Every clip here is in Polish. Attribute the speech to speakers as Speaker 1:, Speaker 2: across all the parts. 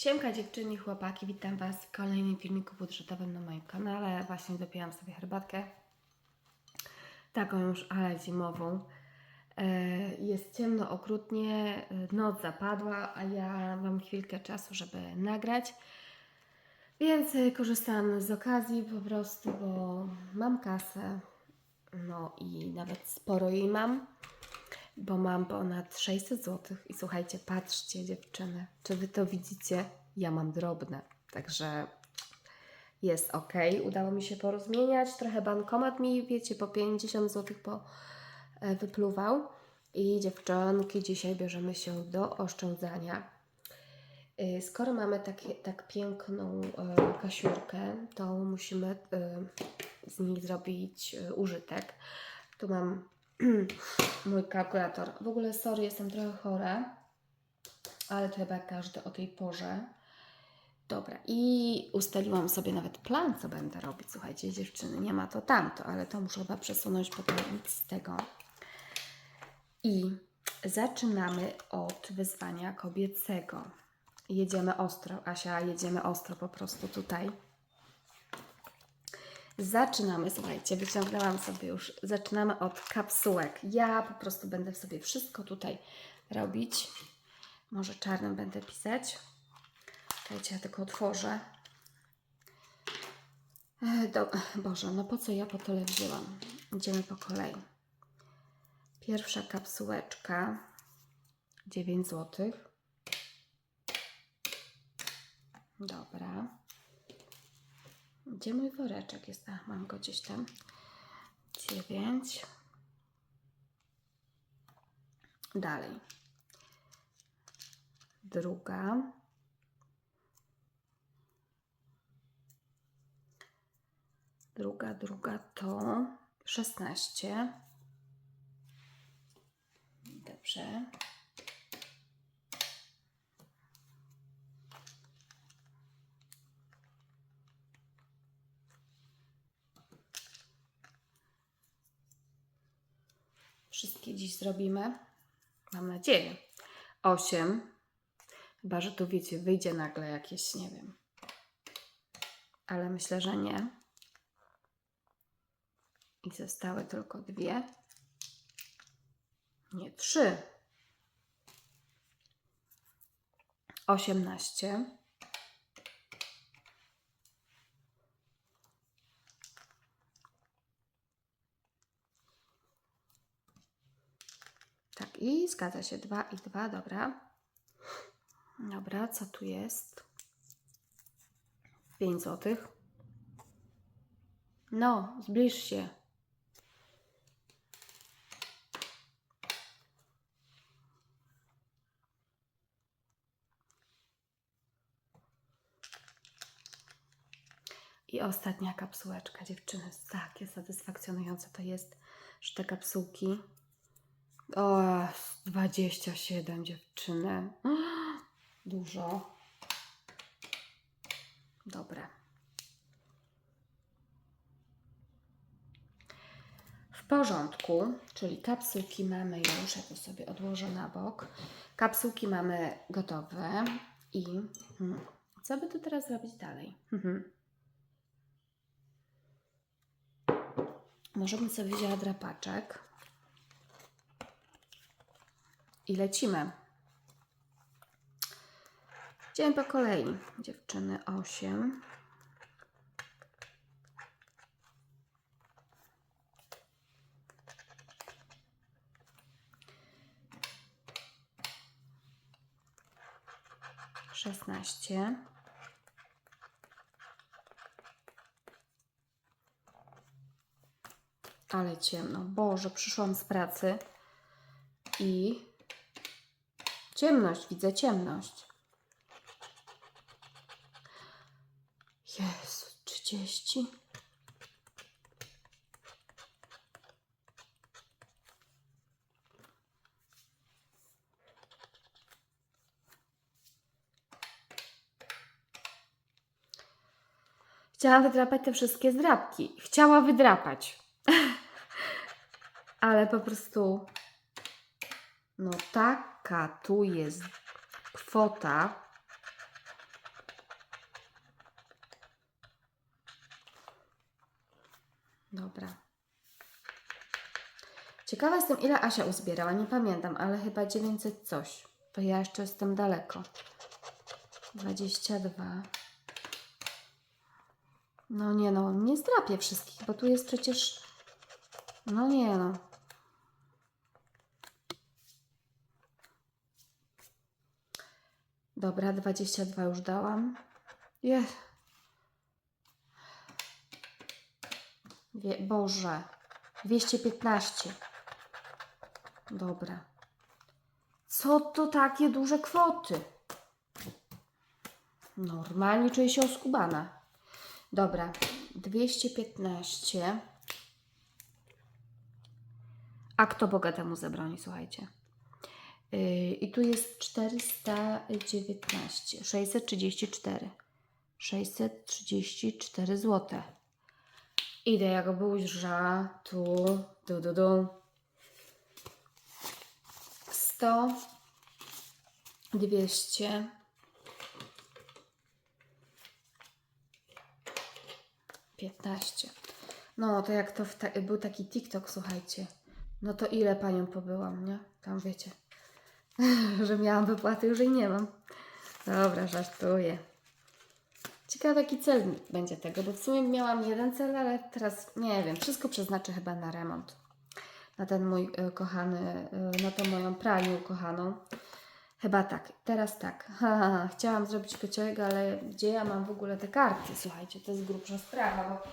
Speaker 1: Siemka dziewczyny chłopaki, witam Was w kolejnym filmiku budżetowym na moim kanale. Właśnie dopijam sobie herbatkę. Taką już ale zimową. E, Jest ciemno, okrutnie, e, noc zapadła, a ja mam chwilkę czasu, żeby nagrać. Więc e, korzystam z okazji po prostu, bo mam kasę. No i nawet sporo jej mam bo mam ponad 600 zł. I słuchajcie, patrzcie dziewczyny, czy wy to widzicie? Ja mam drobne, także jest ok. Udało mi się porozmieniać. Trochę bankomat mi, wiecie, po 50 zł po, e, wypluwał. I dziewczynki, dzisiaj bierzemy się do oszczędzania. Y, Skoro mamy takie, tak piękną e, kasiurkę, to musimy e, z niej zrobić e, użytek. Tu mam mój kalkulator. W ogóle sorry, jestem trochę chora, ale to chyba każdy o tej porze. Dobra, i ustaliłam sobie nawet plan, co będę robić. Słuchajcie, dziewczyny, nie ma to tamto, ale to muszę chyba przesunąć, potem z tego. I zaczynamy od wyzwania kobiecego. Jedziemy ostro, Asia, jedziemy ostro po prostu tutaj. Zaczynamy, słuchajcie, wyciągnęłam sobie już, zaczynamy od kapsułek. Ja po prostu będę sobie wszystko tutaj robić. Może czarnym będę pisać. Czekajcie, ja tylko otworzę. Do, Boże, no po co ja po tyle wzięłam? Idziemy po kolei. Pierwsza kapsułeczka 9 zł. Dobra. Gdzie mój woreczek jest? A, mam go gdzieś tam. 9. Dalej. Druga. Druga, druga to 16. Dobrze. Dziś zrobimy. Mam nadzieję. 8. Chyba, że tu wiecie, wyjdzie nagle jakieś, nie wiem. Ale myślę, że nie. I zostały tylko dwie. Nie, trzy. 18. Tak, i zgadza się. Dwa i dwa, dobra. Dobra, co tu jest? 5 złotych. No, zbliż się. I ostatnia kapsułeczka, dziewczyny. Takie satysfakcjonujące to jest, że te kapsułki o, 27 dziewczyny. Dużo. Dobre. W porządku, czyli kapsułki mamy już, ja to sobie odłożę na bok. Kapsułki mamy gotowe i hmm, co by tu teraz zrobić dalej? Mhm. Może bym sobie wzięła drapaczek. I lecimy. Dzień po kolei. Dziewczyny 8. Szesnaście. Ale ciemno. Boże, przyszłam z pracy i Ciemność, widzę ciemność. Jezu, 30. Chciałam wydrapać te wszystkie zdrapki. Chciała wydrapać. Ale po prostu no jaka tu jest kwota. Dobra. Ciekawa jestem, ile Asia uzbierała. Nie pamiętam, ale chyba 900 coś. To ja jeszcze jestem daleko. 22. No nie no, nie zdrapię wszystkich, bo tu jest przecież... No nie no, Dobra, 22 już dałam. Je. Wie, Boże. 215. Dobra. Co to takie duże kwoty? Normalnie czuję się oskubana. Dobra, 215. A kto Boga temu zabroni, słuchajcie. Yy, I tu jest 419, 634. 634 zł. Idę jak burza. Tu, du, du, du. 100, 200, 15. No, to jak to ta- był taki TikTok, słuchajcie. No to ile panią pobyłam, nie? Tam wiecie, że miałam wypłaty, już jej nie mam. Dobra, żartuję. Ciekawy jaki cel będzie tego, bo w sumie miałam jeden cel, ale teraz nie wiem, wszystko przeznaczę chyba na remont. Na ten mój e, kochany, e, na tą moją pralnię ukochaną. Chyba tak, teraz tak. Ha, ha, ha. Chciałam zrobić kociołek, ale gdzie ja mam w ogóle te karty? Słuchajcie, to jest grubsza sprawa, bo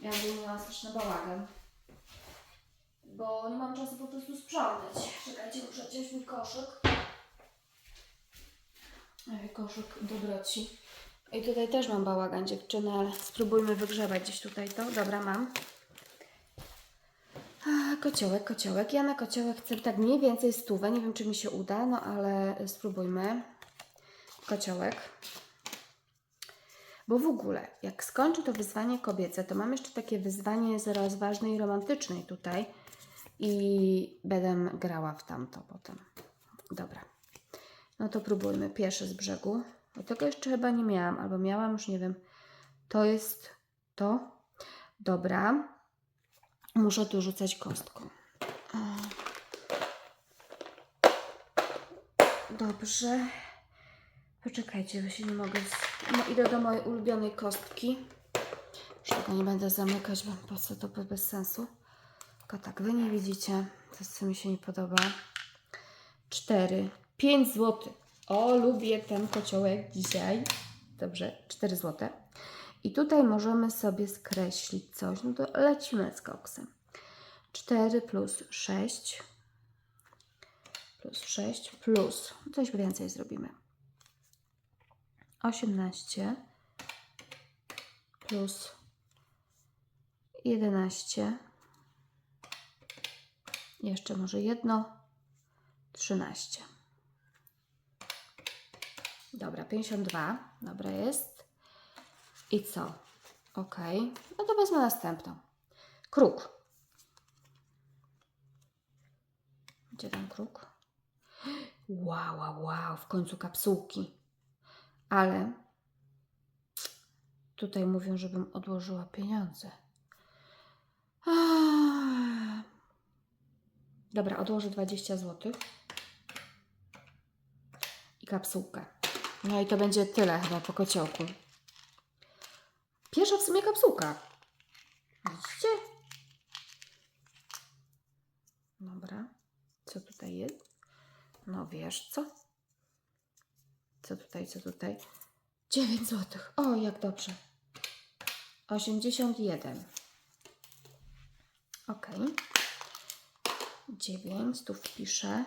Speaker 1: ja bym miała straszny bałagan. Bo nie mam czasu po prostu sprzątać. Czekajcie, muszę wziąć mój koszyk. Ej, Koszyk dobroci. I tutaj też mam bałagan dziewczyny, ale spróbujmy wygrzebać gdzieś tutaj to. Dobra, mam. A, Kociołek, kociołek. Ja na kociołek chcę tak mniej więcej stówę. Nie wiem, czy mi się uda, no ale spróbujmy. Kociołek. Bo w ogóle, jak skończę to wyzwanie kobiece, to mam jeszcze takie wyzwanie z rozważnej i romantycznej tutaj. I będę grała w tamto potem. Dobra. No to próbujmy. Pierwszy z brzegu. Bo tego jeszcze chyba nie miałam, albo miałam, już nie wiem. To jest to. Dobra. Muszę tu rzucać kostką. Dobrze. Poczekajcie, bo się nie mogę. z- No, idę do mojej ulubionej kostki. Już tego nie będę zamykać, bo po co to bez sensu. Tylko tak, wy nie widzicie. To, co mi się nie podoba. 4. 5 zł. O, lubię ten kociołek dzisiaj. Dobrze, 4 zł. I tutaj możemy sobie skreślić coś. No to lecimy z koksem. 4 plus 6 plus 6 plus coś więcej zrobimy. 18 plus 11 jeszcze może jedno 13 Dobra, 52. Dobra jest. I co? Ok. No to wezmę następną. Kruk. Gdzie ten kruk? Wow, wow, wow. W końcu kapsułki. Ale tutaj mówią, żebym odłożyła pieniądze. Ah. Dobra, odłożę 20 zł. I kapsułkę. No i to będzie tyle chyba po kociołku. Pierwsza w sumie kapsułka. Widzicie? Dobra. Co tutaj jest? No wiesz co? Co tutaj, co tutaj? 9 zł. O, jak dobrze. 81. Ok. 9, tu wpiszę.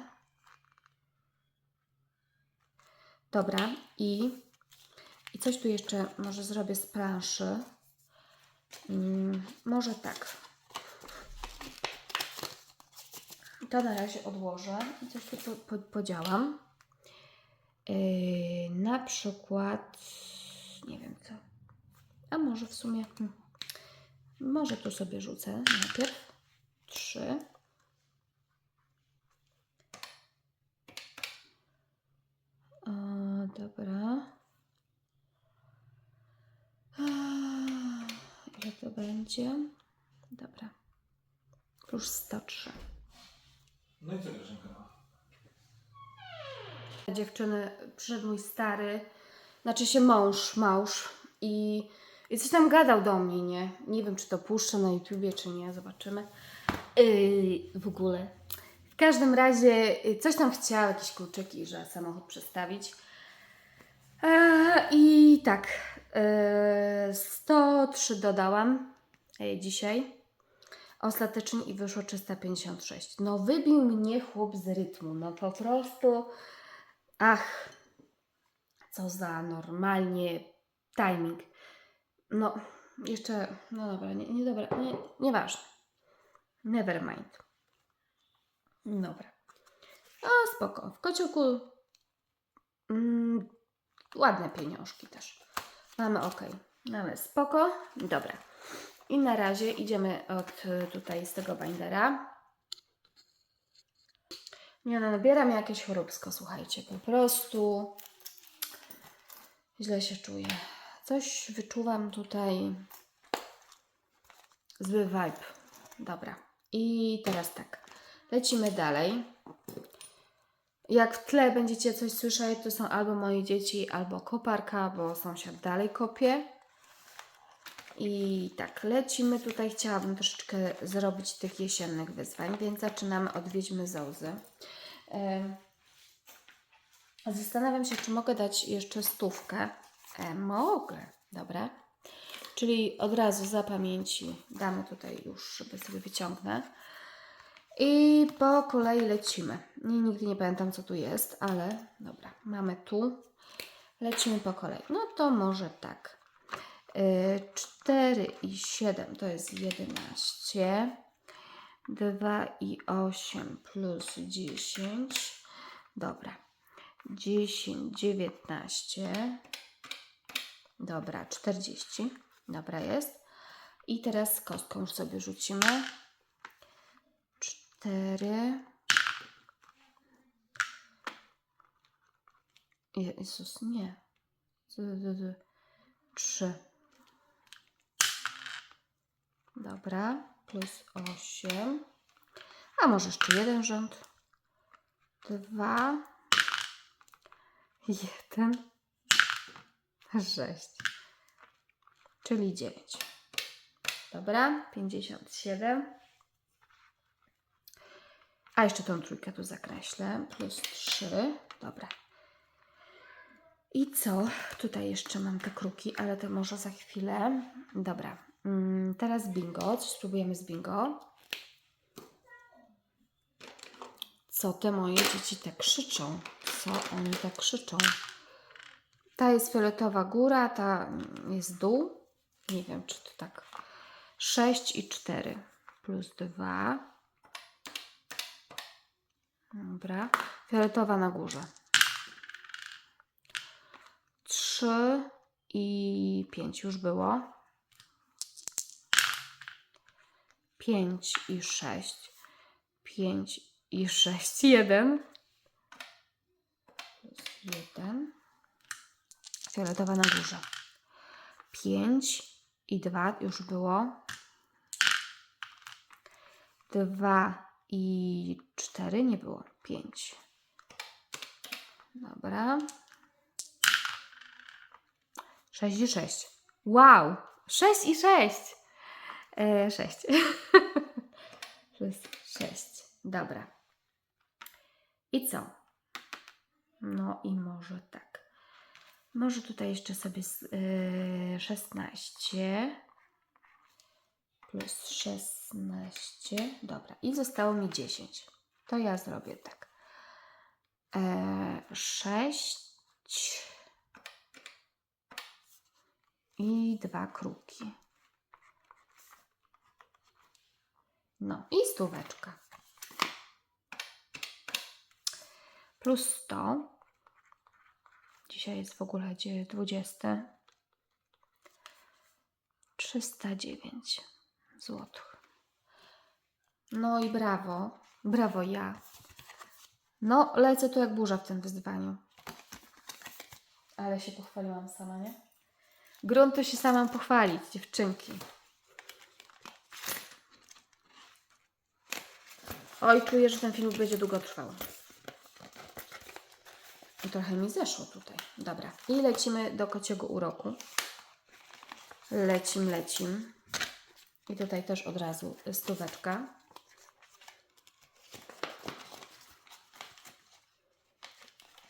Speaker 1: Dobra, i, i coś tu jeszcze może zrobię z planszy. Hmm, może tak. To na razie odłożę i coś tu po, po, podziałam. Yy, na przykład, nie wiem co, a może w sumie, hmm, może tu sobie rzucę najpierw. 3, będzie? Dobra. Plus 103.
Speaker 2: No i co Grażynka?
Speaker 1: Dziewczyny, przyszedł mój stary, znaczy się mąż, mąż i, i coś tam gadał do mnie, nie? Nie wiem, czy to puszczę na YouTubie, czy nie, zobaczymy. Yy, w ogóle. W każdym razie yy, coś tam chciał, jakieś kluczyki, że samochód przestawić. Eee, I tak, yy, 103 dodałam yy, dzisiaj ostatecznie i wyszło 356. No wybił mnie chłop z rytmu, no po prostu ach, co za normalnie timing. No, jeszcze, no dobra, nie, nie dobra, nie, nieważne. Never mind. Dobra. No spoko. W kociołku mm, ładne pieniążki też. Mamy ok. Mamy spoko. Dobra. I na razie idziemy od y, tutaj z tego bindera. Nie no, nabiera jakieś choróbsko, słuchajcie, po prostu źle się czuję. Coś wyczuwam tutaj, zły vibe. Dobra, i teraz tak, lecimy dalej. Jak w tle będziecie coś słyszeć, to są albo moje dzieci, albo koparka, bo sąsiad dalej kopie. I tak, lecimy tutaj. Chciałabym troszeczkę zrobić tych jesiennych wyzwań, więc zaczynamy od Wiedźmy Zołzy. Em, Zastanawiam się, czy mogę dać jeszcze stówkę. E, mogę, dobra. Czyli od razu za pamięci damy tutaj już, żeby sobie wyciągnę. I po kolei lecimy. Nie, nigdy nie pamiętam, co tu jest, ale dobra, mamy tu. Lecimy po kolei. No to może tak. Y, 4 i 7 to jest 11. 2 i 8 plus 10. Dobra. 10, 19. Dobra, 40. Dobra jest. I teraz kostką już sobie rzucimy. 4. Jezus, nie. 3. Dobra, plus 8. A może jeszcze jeden rząd. 2. 1. 6. Czyli 9. Dobra, 57. A jeszcze tą trójkę tu zakreślę. Plus 3. Dobra. I co? Tutaj jeszcze mam te kruki, ale to może za chwilę. Dobra. Mm, teraz bingo. Coś spróbujemy z bingo. Co te moje dzieci tak krzyczą? Co one tak krzyczą? Ta jest fioletowa góra, ta jest dół. Nie wiem, czy to tak. 6 i 4 plus 2. Dobra. Fioletowa na górze. 3 i 5 już było. 5 i 6. 5 i 6. 1. Plus 1. Fioletowa na górze. 5 i 2 już było. 2 i 4 nie było. 5. Dobra. 6 i 6. Wow! 6 i 6. E, 6. Plus 6. Dobra. I co? No i może tak. Może tutaj jeszcze sobie e, 16 plus 16. Dobra. I zostało mi 10. To ja zrobię tak. E, 6 i dwa kruki. No i stóweczka. Plus 100. Dzisiaj jest w ogóle dzie- 20. 309 złotych. No i brawo. Brawo ja. No, lecę tu jak burza w tym wyzwaniu. Ale się pochwaliłam sama, nie? Grunt to się sama pochwalić, dziewczynki. Oj, czuję, że ten film będzie długo trwał. I trochę mi zeszło tutaj. Dobra. I lecimy do kociego uroku. Lecim, lecim. I tutaj też od razu stóweczka.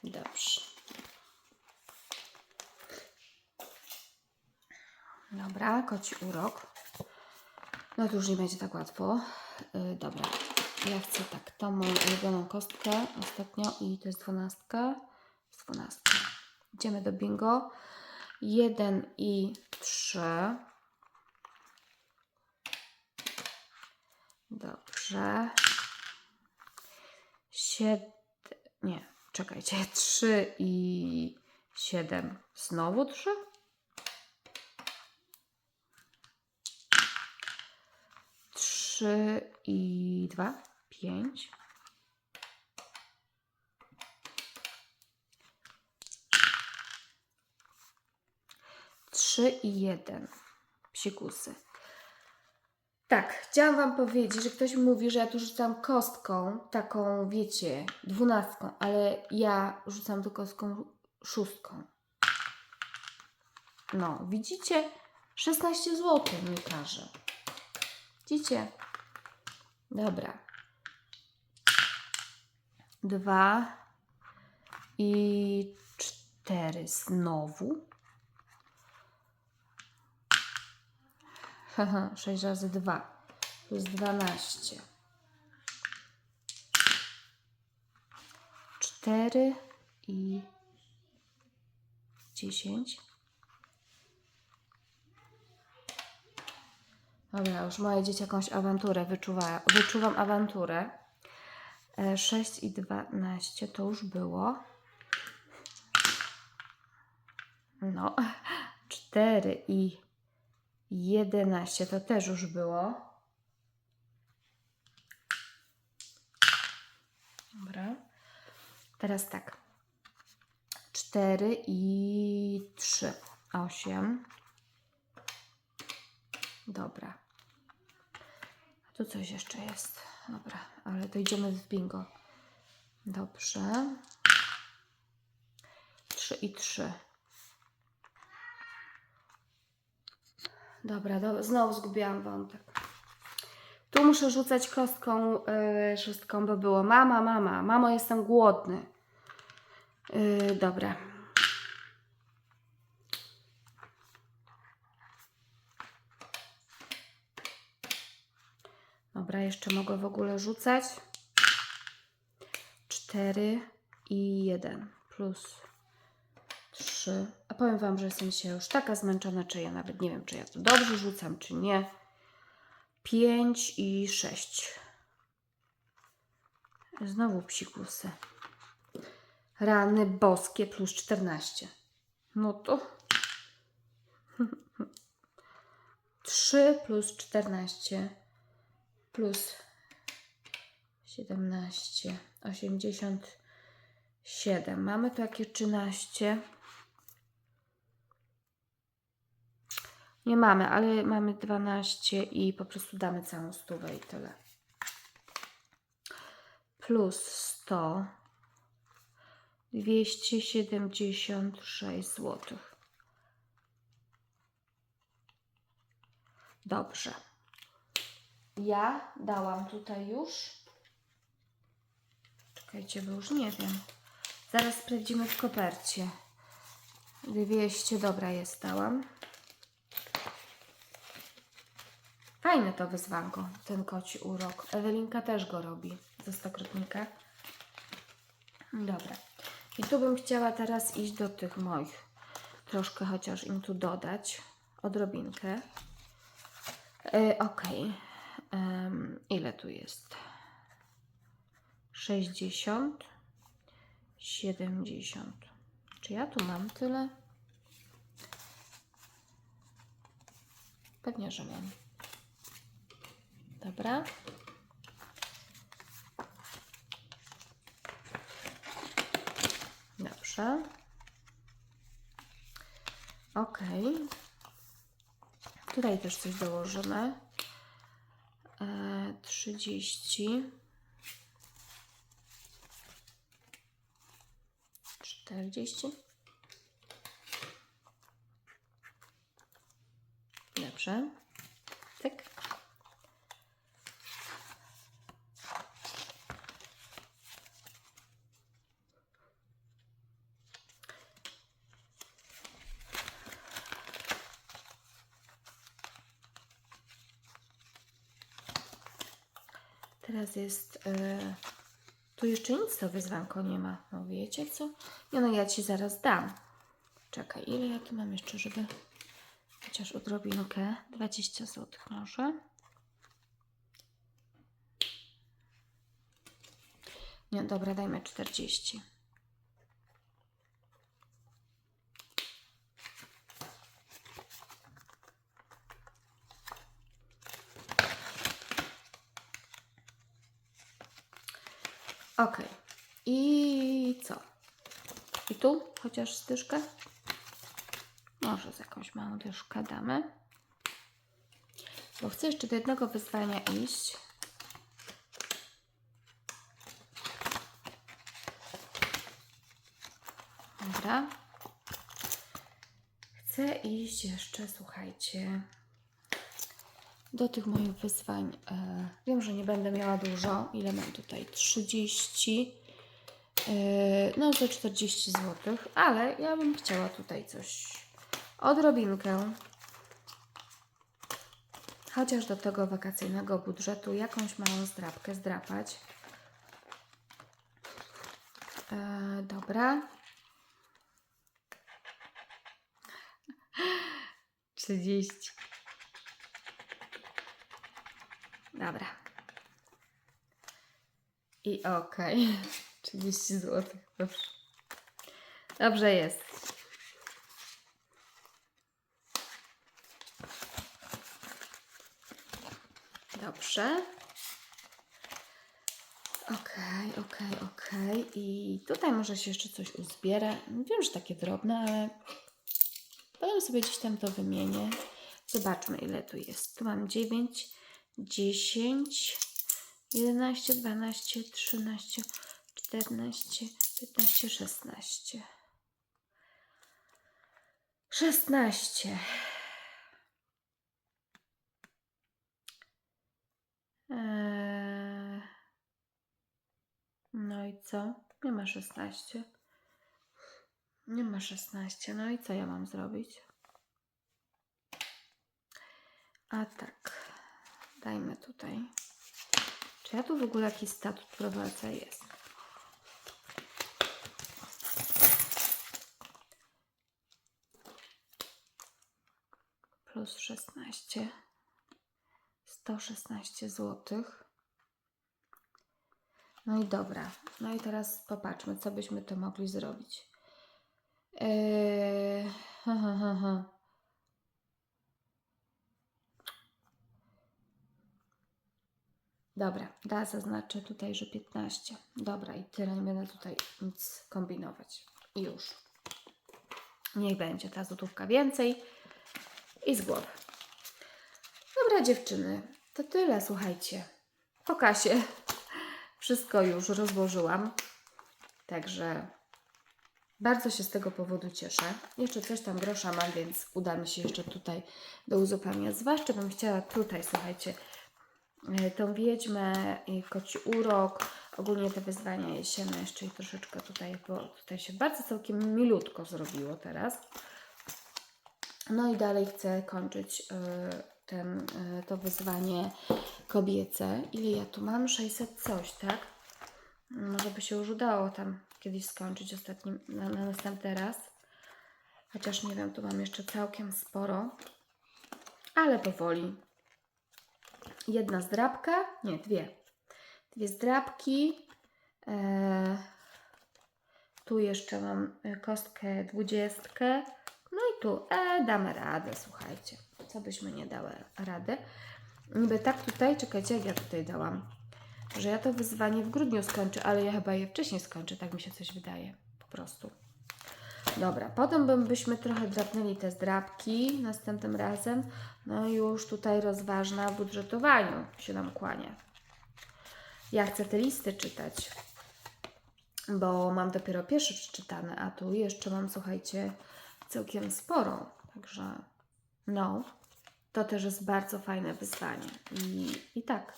Speaker 1: Dobrze. Dobra, koci urok. No to już nie będzie tak łatwo. Yy, dobra. Ja chcę tak, tą moją ulubioną kostkę ostatnio i to jest dwunastka. Dwunastka. Idziemy do bingo. Jeden i trzy. Dobrze. Siedem. Nie, czekajcie. Trzy i siedem. Znowu trzy? Trzy i dwa. Pięć. Trzy i jeden. Psikusy. Tak, chciałam Wam powiedzieć, że ktoś mówi, że ja tu rzucam kostką, taką, wiecie, dwunastką, ale ja rzucam tu kostką szóstką. No, widzicie? 16 zł mi każe. Widzicie? Dobra. Dwa i cztery znowu. Haha, 6 razy 2 plus 12. 4 i 10. Dobra, już moje dzieci jakąś awanturę wyczuwa, wyczuwam awanturę. E, 6 i 12 to już było. No, 4 i 11 to też już było. Dobra. Teraz tak. 4 i 3. 8. Dobra. A tu coś jeszcze jest. Dobra, ale to idziemy w bingo. Dobrze. 3 i 3. Dobra, do, znowu zgubiłam wątek. Tu muszę rzucać kostką yy, szóstką, bo było mama, mama, mamo, jestem głodny. Yy, dobra. Dobra, jeszcze mogę w ogóle rzucać. 4 i 1 plus 3. A powiem Wam, że jestem dzisiaj już taka zmęczona, czy ja nawet nie wiem, czy ja to dobrze rzucam, czy nie. 5 i 6. Znowu psikusy. Rany boskie plus 14. No to 3 plus 14 plus 17, 87. Mamy tu jakieś 13. Nie mamy, ale mamy 12 i po prostu damy całą stówę i tyle. Plus 100. 276 zł. Dobrze. Ja dałam tutaj już. Czekajcie, bo już nie wiem. Zaraz sprawdzimy w kopercie. 200, dobra jest, dałam. Fajne to wyzwanko, ten koci urok. Ewelinka też go robi ze stokrotnika. Dobra. I tu bym chciała teraz iść do tych moich. Troszkę chociaż im tu dodać. Odrobinkę. Yy, ok. Em, ile tu jest? 60. 70. Czy ja tu mam tyle? Pewnie, że mam. Dobra. Dobrze. Ok. Tutaj też coś dołożymy trzydzieści czterdzieści Dobrze. Tak. Teraz jest. e, tu jeszcze nic to wyzwanko nie ma. No wiecie co? Nie no, ja ci zaraz dam. Czekaj, ile ja tu mam jeszcze, żeby. Chociaż odrobinkę. 20 zł może. Nie, dobra, dajmy 40. Ok. I co? I tu chociaż styżkę? Może z jakąś małą dyszkę damy. Bo chcę jeszcze do jednego wyzwania iść. Dobra. Chcę iść jeszcze, słuchajcie, do tych moich wyzwań. E, wiem, że nie będę miała dużo. Ile mam tutaj? 30. E, no, za 40 zł, ale ja bym chciała tutaj coś. Odrobinkę. Chociaż do tego wakacyjnego budżetu jakąś małą zdrabkę zdrapać. E, dobra. 30. Dobra. I okej. 30 zł. Dobrze. Dobrze jest. Dobrze. Okej, okej, okej. I tutaj może się jeszcze coś uzbiera. Wiem, że takie drobne, ale potem sobie gdzieś tam to wymienię. Zobaczmy, ile tu jest. Tu mam 9, 10, 11, 12, 13, 14, 15, 16. 16. Eee, no i co? Nie ma 16. Nie ma 16. No i co ja mam zrobić? A tak. Dajmy tutaj. Czy ja tu w ogóle jakiś statut prowadzę? Jest. Plus 16. 116 zł. No i dobra. No i teraz popatrzmy, co byśmy to mogli zrobić. Eee, ha, ha, ha, ha. Dobra, da zaznaczę tutaj, że 15. Dobra, i tyle, nie będę tutaj nic kombinować. I już. Niech będzie ta złotówka więcej i z głowy. Dobra, dziewczyny, to tyle, słuchajcie. Po kasie wszystko już rozłożyłam. Także bardzo się z tego powodu cieszę. Jeszcze coś tam grosza mam, więc uda mi się jeszcze tutaj do uzupełnienia. Zwłaszcza bym chciała tutaj, słuchajcie, tą wiedźmę i koci urok, ogólnie te wyzwania jesienne jeszcze i troszeczkę tutaj, bo tutaj się bardzo całkiem milutko zrobiło teraz. No i dalej chcę kończyć e, ten, e, to wyzwanie kobiece. Ile ja tu mam? 600 coś, tak? Może by się już udało tam kiedyś skończyć ostatnim, na, na następny raz. Chociaż nie wiem, tu mam jeszcze całkiem sporo. Ale powoli. Jedna zdrabka, nie, dwie. Dwie zdrabki. E, tu jeszcze mam e, kostkę dwudziestkę. No i tu e, damy radę, słuchajcie. Co byśmy nie dały rady. Niby tak tutaj, czekajcie, jak ja tutaj dałam. Że ja to wyzwanie w grudniu skończę, ale ja chyba je wcześniej skończę, tak mi się coś wydaje. Po prostu. Dobra, potem byśmy trochę drapnęli te zdrabki następnym razem. No już tutaj rozważna w budżetowaniu się nam kłania. Ja chcę te listy czytać. bo mam dopiero pierwszy przeczytany, a tu jeszcze mam, słuchajcie, całkiem sporo. Także no, to też jest bardzo fajne wyzwanie. I, i tak,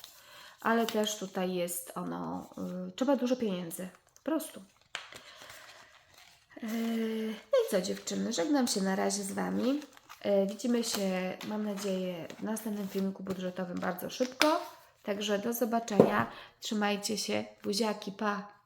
Speaker 1: ale też tutaj jest ono, y, trzeba dużo pieniędzy, po prostu. Yy, No i co dziewczyny, żegnam się na razie z Wami. Yy, Widzimy się, mam nadzieję, w następnym filmiku budżetowym bardzo szybko. Także do zobaczenia. Trzymajcie się. Buziaki, pa!